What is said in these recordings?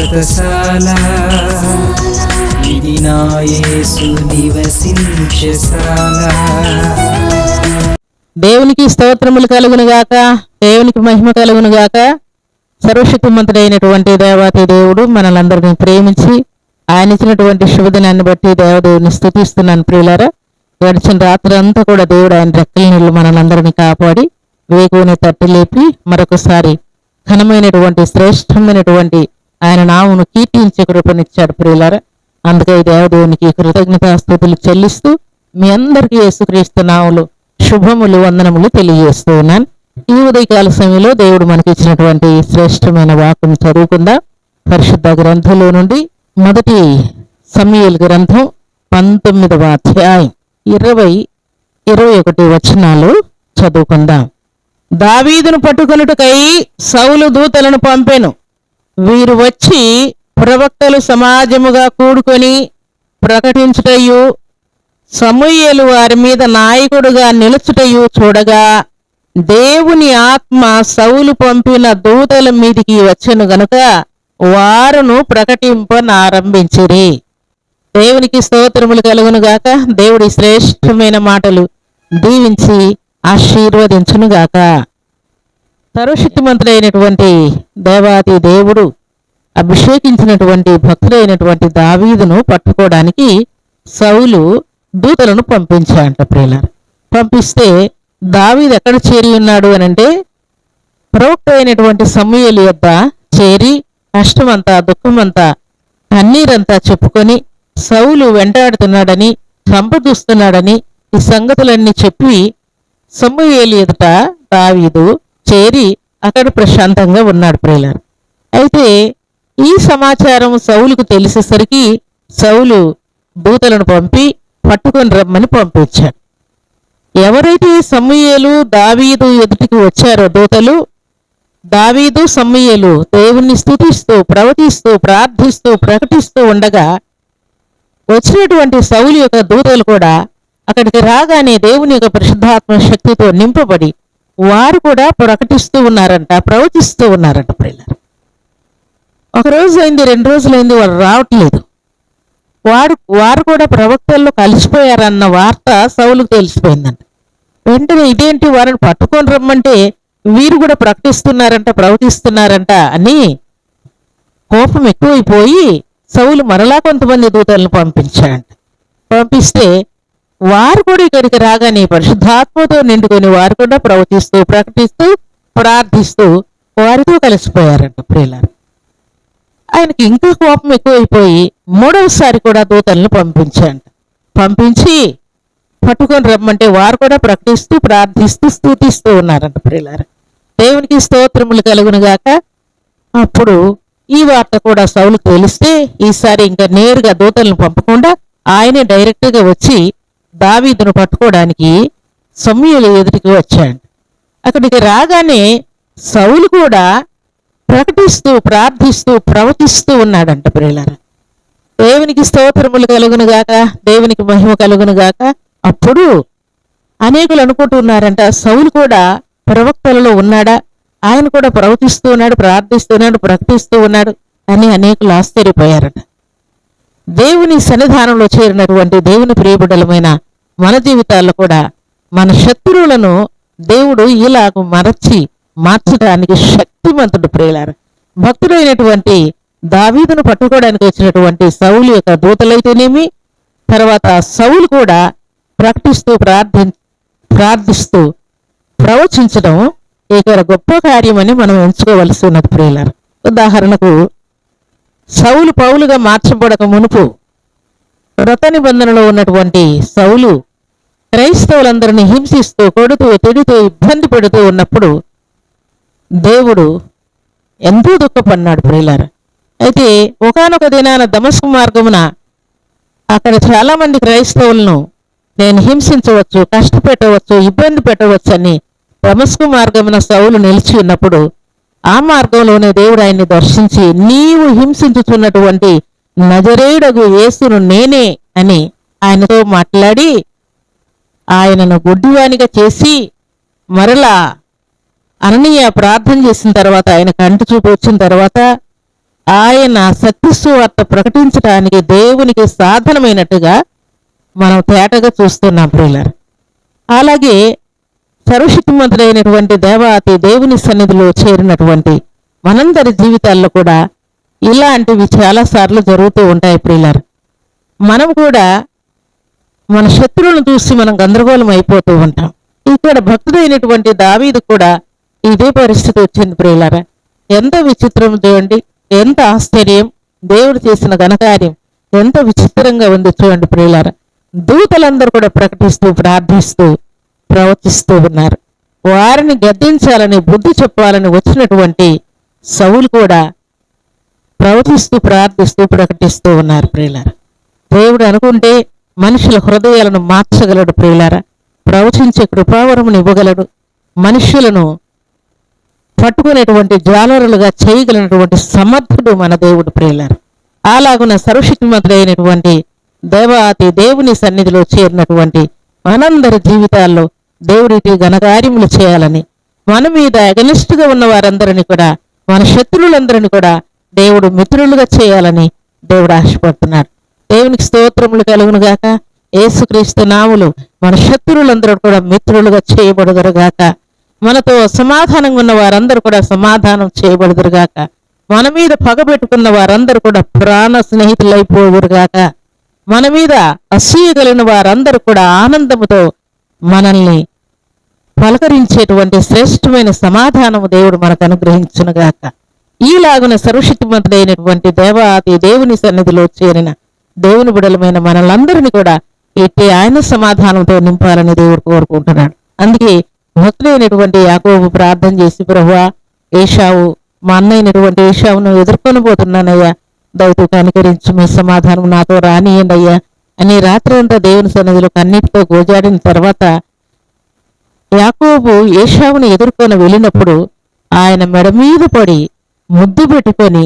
వ్రతశాల ఇది నాయసు నివసించశాల దేవునికి స్తోత్రములు కలుగునుగాక దేవునికి మహిమ కలుగునుగాక సర్వశక్తిమంతుడైనటువంటి దేవాతి దేవుడు మనలందరినీ ప్రేమించి ఆయన ఇచ్చినటువంటి శుభదినాన్ని బట్టి దేవదేవుని స్థుతిస్తున్నాను ప్రియులారా. గడిచిన రాత్రి అంతా కూడా దేవుడు ఆయన రెక్కల నీళ్ళు మనలందరినీ కాపాడి వేగుని తట్టి లేపి మరొకసారి ఘనమైనటువంటి శ్రేష్టమైనటువంటి ఆయన నామును కీర్తించే కృపనిచ్చాడు ప్రియులారా. అందుకే దేవదేవునికి కృతజ్ఞతాస్థుతులు చెల్లిస్తూ మీ అందరికీ యేసుక్రీస్తు నాములు శుభములు వందనములు తెలియజేస్తూ ఉన్నాను. ఈ ఉదయకాల సమయంలో దేవుడు మనకి ఇచ్చినటువంటి శ్రేష్టమైన వాక్యం చదువుకుందాం. పరిశుద్ధ గ్రంథంలో నుండి మొదటి సమయల్ గ్రంథం పంతొమ్మిదవ అధ్యాయం ఇరవై ఇరవై ఒకటి వచనాలు చదువుకుందాం. దావీదును పట్టుకొనుటకై సౌలు దూతలను పంపెను. వీరు వచ్చి ప్రవక్తలు సమాజముగా కూడుకొని ప్రకటించుటయు సమూయలు వారి మీద నాయకుడుగా నిలుచుటయు చూడగా దేవుని ఆత్మ సౌలు పంపిన దూతల మీదికి వచ్చెను గనుక వారును ప్రకటింపనారంభించిరి. దేవునికి స్తోత్రములు కలుగును గాక. దేవుడి శ్రేష్టమైన మాటలు దీవించి ఆశీర్వదించును గాక. సర్వశక్తిమంతుడైనటువంటి దేవాది దేవుడు అభిషేకించినటువంటి భక్తుడైనటువంటి దావీదును పట్టుకోవడానికి సౌలు దూతలను పంపించాడంట ప్రియులారు. పంపిస్తే దావీదు ఎక్కడ చేరి ఉన్నాడు అని అంటే ప్రవక్త అయినటువంటి సమూహలు యొద్ద చేరి కష్టమంతా దుఃఖమంతా కన్నీరంతా చెప్పుకొని సౌలు వెంటాడుతున్నాడని సంపదూస్తున్నాడని ఈ సంగతులన్నీ చెప్పి సమూహేలు ఎదుట దావీదు చేరి అక్కడ ప్రశాంతంగా ఉన్నాడు ప్రియులారు. అయితే ఈ సమాచారం సౌలుకు తెలిసేసరికి సౌలు దూతలను పంపి పట్టుకొని రమ్మని పంపించాడు. ఎవరైతే సమూయేలు దావీదు ఎదుటికి వచ్చారో దూతలు దావీదు సమ్మయ్యలు దేవుణ్ణి స్థుతిస్తూ ప్రవచిస్తూ ప్రార్థిస్తూ ప్రకటిస్తూ ఉండగా వచ్చినటువంటి సౌలు యొక్క దూతలు కూడా అక్కడికి రాగానే దేవుని యొక్క పరిశుద్ధాత్మ శక్తితో నింపబడి వారు కూడా ప్రకటిస్తూ ఉన్నారంట ప్రవచిస్తూ ఉన్నారంట ప్రిల్లర్ ఒక రోజు అయింది రెండు రోజులైంది వారు రావట్లేదు. వారు వారు కూడా ప్రవక్తల్లో కలిసిపోయారన్న వార్త సౌలుకు తెలిసిపోయిందంట. వెంటనే ఇదేంటి వారిని పట్టుకొని రమ్మంటే వీరు కూడా ప్రకటిస్తున్నారంట ప్రవచిస్తున్నారంట అని కోపం ఎక్కువైపోయి సౌలు మరలా కొంతమంది దూతలను పంపించాడంట. పంపిస్తే వారు కూడా ఇక్కడికి రాగానే పరిశుద్ధాత్మతో నిండుకొని వారు కూడా ప్రవచిస్తూ ప్రకటిస్తూ ప్రార్థిస్తూ వారితో కలిసిపోయారంట ప్రియులారు. ఆయనకి ఇంకా కోపం ఎక్కువైపోయి మూడవసారి కూడా దూతలను పంపించాడు పంపించి పట్టుకొని రమ్మంటే వారు కూడా ప్రకటిస్తూ ప్రార్థిస్తూ స్థుతిస్తూ ఉన్నారంట ప్రియులారు. దేవునికి స్తోత్రములు కలుగునుగాక అప్పుడు ఈ వార్త కూడా సౌలు తెలిస్తే ఈసారి ఇంకా నేరుగా దూతలను పంపకుండా ఆయనే డైరెక్ట్గా వచ్చి దావీదును పట్టుకోవడానికి సమూహలు ఎదుటికి వచ్చాడు. అక్కడికి రాగానే సౌలు కూడా ప్రకటిస్తూ ప్రార్థిస్తూ ప్రవచిస్తూ ఉన్నాడంట ప్రియులారా. దేవునికి స్తోత్రములు కలుగును గాక దేవునికి మహిమ కలుగును గాక. అప్పుడు అనేకులు అనుకుంటున్నారంట సౌలు కూడా ప్రవక్తలలో ఉన్నాడా? ఆయన కూడా ప్రవచిస్తూ ఉన్నాడు ప్రార్థిస్తున్నాడు ప్రకటిస్తూ ఉన్నాడు అని అనేకులు ఆశ్చర్యపోయారట. దేవుని సన్నిధానంలో చేరినటువంటి దేవుని ప్రియబుడలమైన మన జీవితాల్లో కూడా మన శత్రువులను దేవుడు ఇలాగ మరచి మార్చడానికి శక్తిమంతుడు ప్రియులారు. భక్తుడైనటువంటి దావీదును పట్టుకోవడానికి వచ్చినటువంటి సౌలు యొక్క దూతలైతేనేమి? తర్వాత సౌలు కూడా ప్రకటిస్తూ ప్రార్థి ప్రార్థిస్తూ ప్రవచించడం ఇక్కడ గొప్ప కార్యమని మనం ఎంచుకోవలసి ఉన్నది ప్రియులారు. ఉదాహరణకు సౌలు పౌలుగా మార్చబడక మునుపు వ్రత నిబంధనలో ఉన్నటువంటి సౌలు క్రైస్తవులందరినీ హింసిస్తూ కొడుతూ తిడుతూ ఇబ్బంది పెడుతూ ఉన్నప్పుడు దేవుడు ఎంతో దుఃఖపడినాడు ప్రియులార. అయితే ఒకానొక దినాన దమస్కు మార్గమున అక్కడ చాలామంది క్రైస్తవులను నేను హింసించవచ్చు కష్టపెట్టవచ్చు ఇబ్బంది పెట్టవచ్చు అని దమస్కు మార్గమున సౌలు నిలిచి ఉన్నప్పుడు ఆ మార్గంలోనే దేవుడు ఆయన్ని దర్శించి నీవు హింసించుతున్నటువంటి నజరేయుడగు యేసును నేనే అని ఆయనతో మాట్లాడి ఆయనను గుడ్డివానిగా చేసి మరలా అననీయ ప్రార్థన చేసిన తర్వాత ఆయన కంటి చూపు వచ్చిన తర్వాత ఆయన సత్యసువార్త ప్రకటించడానికి దేవునికి సాధనమైనట్టుగా మనం తేటగా చూస్తున్నాం ప్రియులర్. అలాగే సర్వశక్తిమంతుడైనటువంటి దేవాతి దేవుని సన్నిధిలో చేరినటువంటి మనందరి జీవితాల్లో కూడా ఇలాంటివి చాలాసార్లు జరుగుతూ ఉంటాయి ప్రియులర్. మనం కూడా మన శత్రువులను చూసి మనం గందరగోళం అయిపోతూ ఉంటాం. ఇక్కడ భక్తుడైనటువంటి దావీదు కూడా ఇదే పరిస్థితి వచ్చింది ప్రియులారా. ఎంత విచిత్రం చూడండి ఎంత ఆశ్చర్యం దేవుడు చేసిన ఘనకార్యం ఎంత విచిత్రంగా ఉంది చూడండి ప్రియులారా. దూతలందరూ కూడా ప్రకటిస్తూ ప్రార్థిస్తూ ప్రవర్తిస్తూ ఉన్నారు. వారిని గద్దించాలని బుద్ధి చెప్పాలని వచ్చినటువంటి సౌలు కూడా ప్రవర్తిస్తూ ప్రార్థిస్తూ ప్రకటిస్తూ ఉన్నారు ప్రియులారా. దేవుడు అనుకుంటే మనుషుల హృదయాలను మార్చగలడు ప్రియులారా. ప్రవచించే కృపావరమును ఇవ్వగలడు. మనుషులను పట్టుకునేటువంటి జ్వాలరులుగా చేయగలిగినటువంటి సమర్థుడు మన దేవుడు ప్రియులారు. అలాగున సర్వశక్తిమంతుడైనటువంటి దేవాతి దేవుని సన్నిధిలో చేరినటువంటి మనందరి జీవితాల్లో దేవుడికి ఘనకార్యములు చేయాలని మన మీద అగనిష్ఠగా ఉన్న వారందరినీ కూడా మన శత్రువులందరినీ కూడా దేవుడు మిత్రులుగా చేయాలని దేవుడు ఆశపడుతున్నాడు. దేవునికి స్తోత్రములు కలుగును గాక. ఏసుక్రీస్తు నాములు మన శత్రువులందరూ కూడా మిత్రులుగా చేయబడుదురుగాక మనతో సమాధానంగా ఉన్న వారందరూ కూడా సమాధానం చేయబడుదురుగాక మన మీద పగబెట్టుకున్న వారందరూ కూడా ప్రాణ స్నేహితులైపోవురుగాక మన మీద అసూయ కలిగిన వారందరూ కూడా ఆనందముతో మనల్ని పలకరించేటువంటి శ్రేష్టమైన సమాధానము దేవుడు మనకు అనుగ్రహించునుగాక ఈలాగున సర్వశక్తిమంతుడైనటువంటి దేవాది దేవుని సన్నిధిలో చేరిన దేవుని బిడలమైన మనలందరినీ కూడా ఎట్టి ఆయన సమాధానంతో నింపాలని దేవుడు కోరుకుంటున్నాడు. అందుకే భక్తుడైనటువంటి యాకోబు ప్రార్థన చేసి ప్రభువా ఏషావు మా అన్నైనటువంటి ఏషావును ఎదుర్కొని పోతున్నానయ్యా దయతో కనికరించి మీ సమాధానం నాతో రానియండి అయ్యా. అని రాత్రి అంతా దేవుని సన్నిధిలో కన్నీటితో గోజాడిన తర్వాత యాకోబు ఏషావును ఎదుర్కొని వెళ్ళినప్పుడు ఆయన మెడ మీద పడి ముద్దు పెట్టుకొని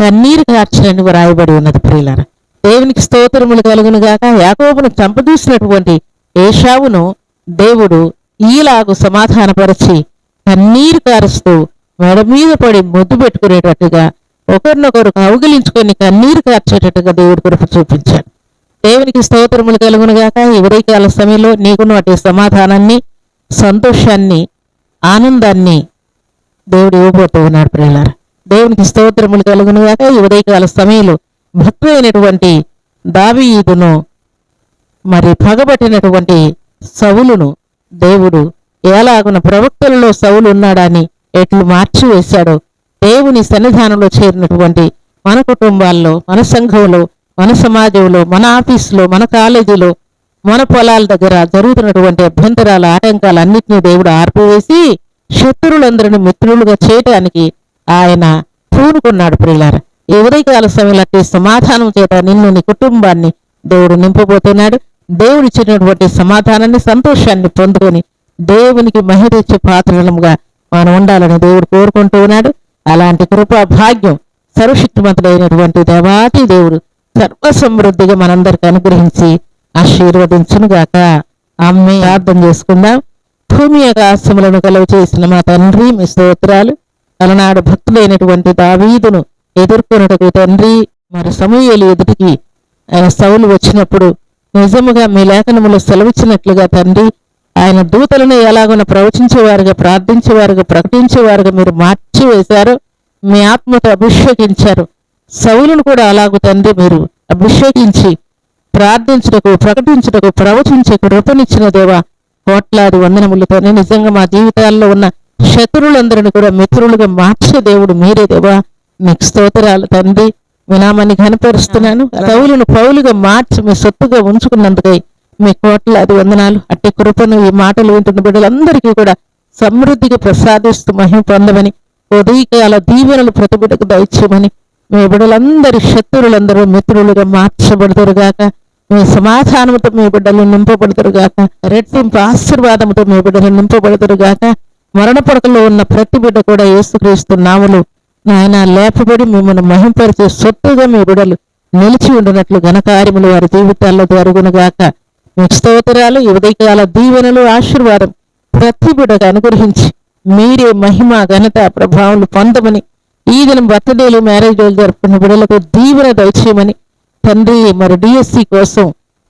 కన్నీరు కార్చనని వ్రాయబడి ఉన్నది ప్రియులరా. దేవునికి స్తోత్రములు కలుగునుగాక యాకోబును చంపదూసినటువంటి ఏషావును దేవుడు ఈలాగు సమాధానపరిచి కన్నీరు కారుస్తూ మెడ మీద పడి ముద్దు పెట్టుకునేటట్టుగా ఒకరినొకరు కౌగిలించుకొని కన్నీరు కార్చేటట్టుగా దేవుడు కృప చూపించాడు. దేవునికి స్తోత్రములు కలుగునుగాక ఈ ఉదయకాల సమయంలో నీకును సమాధానాన్ని సంతోషాన్ని ఆనందాన్ని దేవుడు ఇవ్వబోతూ ఉన్నాడు ప్రియులారా. దేవునికి స్తోత్రములు కలుగునుగాక ఈ ఉదయకాల సమయంలో భక్తులైనటువంటి దావీదును మరి పగబట్టినటువంటి సవులును దేవుడు ఎలాగున ప్రవక్తలలో సవులు ఉన్నాడని ఎట్లు మార్చివేశాడో దేవుని సన్నిధానంలో చేరినటువంటి మన కుటుంబాల్లో మన సంఘంలో మన సమాజంలో మన ఆఫీసులో మన కాలేజీలో మన పొలాల దగ్గర జరుగుతున్నటువంటి అభ్యంతరాల ఆటంకాలన్నింటినీ దేవుడు ఆర్పివేసి శత్రువులందరిని మిత్రులుగా చేయటానికి ఆయన పూనుకున్నాడు ప్రియులారా. ఈ ఉదయకాల సమయంలో సమాధానం చేత నిన్ను నీ కుటుంబాన్ని దేవుడు నింపబోతున్నాడు. దేవుడు ఇచ్చినటువంటి సమాధానాన్ని సంతోషాన్ని పొందుకొని దేవునికి మహిమ పాత్రలముగా మనం ఉండాలని దేవుడు కోరుకుంటూ ఉన్నాడు. అలాంటి కృపా భాగ్యం సర్వశక్తిమంతుడైనటువంటి దేవాతి దేవుడు సర్వ సమృద్ధిగా మనందరికి అనుగ్రహించి ఆశీర్వదించునుగాక. అమ్మే అర్థం చేసుకుందాం. భూమి ఆకాశములను కలువ చేసిన మా తండ్రి మీ స్తోత్రాలు. అలనాడు భక్తులైనటువంటి దావీదును ఎదుర్కొనుటకు తండ్రి మరి సమూహలు ఎదుటికి ఆయన సౌలు వచ్చినప్పుడు నిజముగా మీ లేఖనములో సెలవిచ్చినట్లుగా తండ్రి ఆయన దూతలను ఎలాగోన ప్రవచించేవారుగా ప్రార్థించేవారుగా ప్రకటించేవారుగా మీరు మార్చి వేశారు మీ ఆత్మతో అభిషేకించారు. సౌలును కూడా అలాగు తండ్రి మీరు అభిషేకించి ప్రార్థించుటకు ప్రకటించుటకు ప్రవచించే కృపనిచ్చిన దేవా కోట్లాది వందనములతోనే నిజంగా మా జీవితాల్లో ఉన్న శత్రువులందరిని కూడా మిత్రులుగా మార్చే దేవుడు మీరే దేవా. మీకు స్తోత్రాలు తండ్రి. మీ నామాన్ని ఘనపరుస్తున్నాను. పౌలును పౌలుగా మార్చి మీ సొత్తుగా ఉంచుకున్నందుకై మీ కోట్లాది వందనాలు అట్టి కృపను ఈ మాటలు వింటున్న బిడ్డలందరికీ కూడా సమృద్ధిగా ప్రసాదిస్తూ మహిమ పొందమని ఉదయకాల దీవెనలు ప్రతి బిడ్డకు దయచేయమని మీ బిడ్డలందరి శత్రువులందరూ మిత్రులుగా మార్చబడతారుగాక మీ సమాధానంతో మీ బిడ్డలు నింపబడతారుగాక రెట్టింపు ఆశీర్వాదంతో మీ బిడ్డలు నింపబడతారుగాక మరణ పడకలో ఉన్న ప్రతి బిడ్డ కూడా యేసుక్రీస్తు నామలు ఆయన లేపబడి మిమ్మల్ని మహింపరిచే సొత్తుగా మీ బిడలు నిలిచి ఉండినట్లు ఘనకార్యములు వారి జీవితాల్లో జరుగునుగాక. మీకు స్తోత్రాలు ఉదయకాల దీవెనలు ఆశీర్వాదం ప్రతి బిడకు అనుగ్రహించి మీరే మహిమ ఘనత ప్రభావాలు పొందమని ఈ దినం బర్త్డేలు మ్యారేజ్ జరుపుకున్న బిడలకు దీవెన దయచేయమని తండ్రి మరి డిఎస్సి కోసం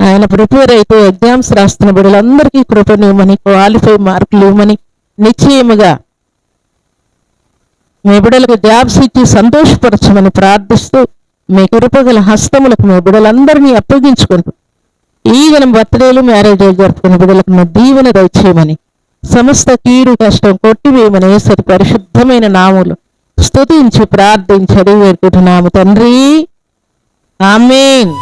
ఆయన ప్రిపేర్ అయితే ఎగ్జామ్స్ రాస్తున్న బిడ్డలందరికీ కృపనివ్వమని క్వాలిఫై మార్కులు ఇవ్వమని నిశ్చయముగా మీ బిడలకు జాబ్స్ ఇచ్చి సంతోషపరచమని ప్రార్థిస్తూ మీ కృపగల హస్తములకు మీ బిడలందరినీ అప్పగించుకుంటూ ఈ బర్త్డేలు మ్యారేజ్ జరుపుకున్న బిడ్డలకు మీ దీవెన దయచేయమని సమస్త కీడు కష్టం కొట్టివేయమని సరి పరిశుద్ధమైన నాములు స్తుతించి ప్రార్థించి అడిగి వేడుకుంటున్నాము తండ్రి. ఆమెన్.